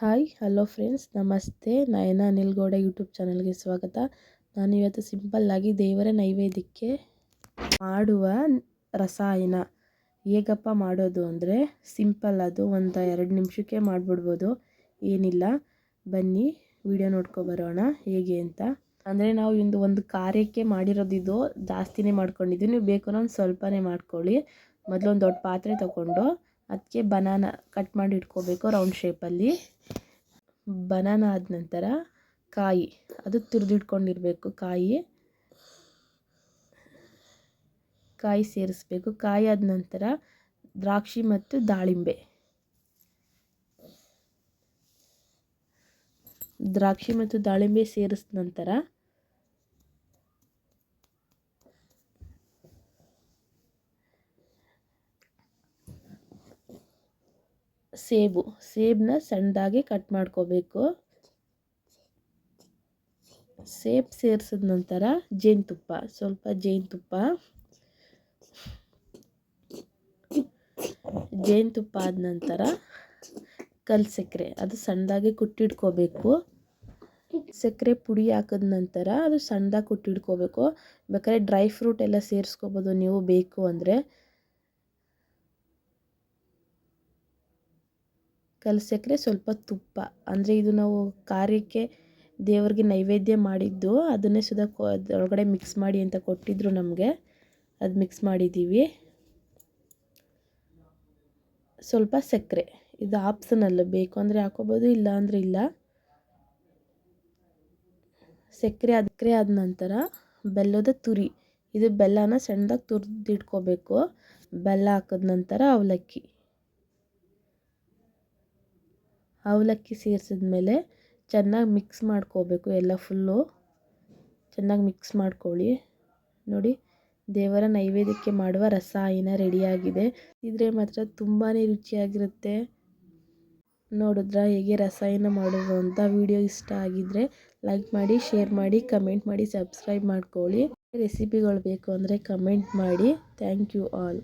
Hi, hello friends, ನಮಸ್ತೆ. ನಯನ ನಿಲ್ಗೌಡ YouTube ಚಾನಲ್ಗೆ ಸ್ವಾಗತ. ನಾನು ಇವತ್ತು ಸಿಂಪಲ್ಲಾಗಿ ದೇವರ ನೈವೇದ್ಯಕ್ಕೆ ಮಾಡುವ ರಸಾಯನ. ಹೇಗಪ್ಪ ಮಾಡೋದು ಅಂದರೆ ಸಿಂಪಲ್ ಅದು, ಒಂದು ಎರಡು ನಿಮಿಷಕ್ಕೆ ಮಾಡಿಬಿಡ್ಬೋದು. ಏನಿಲ್ಲ, ಬನ್ನಿ, ವಿಡಿಯೋ ನೋಡ್ಕೊಬರೋಣ ಹೇಗೆ ಅಂತ. ಅಂದರೆ ನಾವು ಇಂದು ಒಂದು ಕಾರ್ಯಕ್ಕೆ ಮಾಡಿರೋದಿದ್ದು ಜಾಸ್ತಿನೇ ಮಾಡ್ಕೊಂಡಿದ್ದೀವಿ ನೀವು ಬೇಕು ಒಂದು ಸ್ವಲ್ಪನೇ ಮಾಡ್ಕೊಳ್ಳಿ. ಮೊದಲೊಂದು ದೊಡ್ಡ ಪಾತ್ರೆ ತಗೊಂಡು ಅದಕ್ಕೆ ಬನಾನ ಕಟ್ ಮಾಡಿ ಇಟ್ಕೋಬೇಕು ರೌಂಡ್ ಶೇಪಲ್ಲಿ ಬನಾನ ಆದ ನಂತರ ಕಾಯಿ, ಅದು ತುರಿದಿಟ್ಕೊಂಡಿರಬೇಕು ಕಾಯಿ. ಕಾಯಿ ಸೇರಿಸ್ಬೇಕು. ಕಾಯಿ ಆದ ನಂತರ ದ್ರಾಕ್ಷಿ ಮತ್ತು ದಾಳಿಂಬೆ. ದ್ರಾಕ್ಷಿ ಮತ್ತು ದಾಳಿಂಬೆ ಸೇರಿಸಿದ ನಂತರ ಸೇಬು ಸೇಬನ್ನ ಸಣ್ಣದಾಗಿ ಕಟ್ ಮಾಡ್ಕೋಬೇಕು. ಸೇಬ್ ಸೇರಿಸಿದ ನಂತರ ಜೇನುತುಪ್ಪ, ಸ್ವಲ್ಪ ಜೇನುತುಪ್ಪ. ಜೇನುತುಪ್ಪ ಆದ ನಂತರ ಕಲ್ ಸಕ್ಕರೆ ಅದು ಸಣ್ಣದಾಗಿ ಕುಟ್ಟಿಡ್ಕೋಬೇಕು ಸಕ್ಕರೆ ಪುಡಿ ಹಾಕಿದ ನಂತರ ಅದು ಸಣ್ಣದಾಗಿ ಕುಟ್ಟಿಡ್ಕೋಬೇಕು ಬೇಕಾದ್ರೆ ಡ್ರೈ ಫ್ರೂಟ್ ಎಲ್ಲ ಸೇರಿಸ್ಕೋಬೋದು ನೀವು ಬೇಕು ಅಂದರೆ. ಕಲಸಕ್ರೆ ಸ್ವಲ್ಪ ತುಪ್ಪ. ಅಂದರೆ ಇದು ನಾವು ಕಾರ್ಯಕ್ಕೆ ದೇವರಿಗೆ ನೈವೇದ್ಯ ಮಾಡಿದ್ದು, ಅದನ್ನೇ ಸುಧಾ ಅದರೊಳಗಡೆ ಮಿಕ್ಸ್ ಮಾಡಿ ಅಂತ ಕೊಟ್ಟಿದ್ದರು ನಮಗೆ. ಅದು ಮಿಕ್ಸ್ ಮಾಡಿದ್ದೀವಿ ಸ್ವಲ್ಪ ಸಕ್ಕರೆ. ಇದು ಆಪ್ಷನಲ್ ಬೇಕು ಅಂದರೆ ಹಾಕೋಬೋದು, ಇಲ್ಲ ಅಂದರೆ ಇಲ್ಲ. ಸಕ್ಕರೆ ಅದಕ್ಕೆ ಆದ ನಂತರ ಬೆಲ್ಲದ ತುರಿ. ಇದು ಬೆಲ್ಲನ ಸಣ್ಣದಾಗಿ ತುರಿದಿಟ್ಕೋಬೇಕು. ಬೆಲ್ಲ ಹಾಕಿದ ನಂತರ ಅವಲಕ್ಕಿ. ಅವಲಕ್ಕಿ ಸೇರಿಸಿದ್ಮೇಲೆ ಚೆನ್ನಾಗಿ ಮಿಕ್ಸ್ ಮಾಡ್ಕೋಬೇಕು ಎಲ್ಲ ಫುಲ್ಲು ಚೆನ್ನಾಗಿ ಮಿಕ್ಸ್ ಮಾಡ್ಕೊಳ್ಳಿ. ನೋಡಿ, ದೇವರ ನೈವೇದ್ಯಕ್ಕೆ ಮಾಡುವ ರಸಾಯನ ರೆಡಿಯಾಗಿದೆ ಇದ್ರೆ ಮಾತ್ರ ತುಂಬಾ ರುಚಿಯಾಗಿರುತ್ತೆ. ನೋಡಿದ್ರ ಹೇಗೆ ರಸಾಯನ ಮಾಡೋದು ಅಂತ ವಿಡಿಯೋ ಇಷ್ಟ ಆಗಿದ್ರೆ ಲೈಕ್ ಮಾಡಿ ಶೇರ್ ಮಾಡಿ ಕಮೆಂಟ್ ಮಾಡಿ ಸಬ್ಸ್ಕ್ರೈಬ್ ಮಾಡ್ಕೊಳ್ಳಿ. ರೆಸಿಪಿಗಳು ಬೇಕು ಅಂದರೆ ಕಮೆಂಟ್ ಮಾಡಿ. Thank you all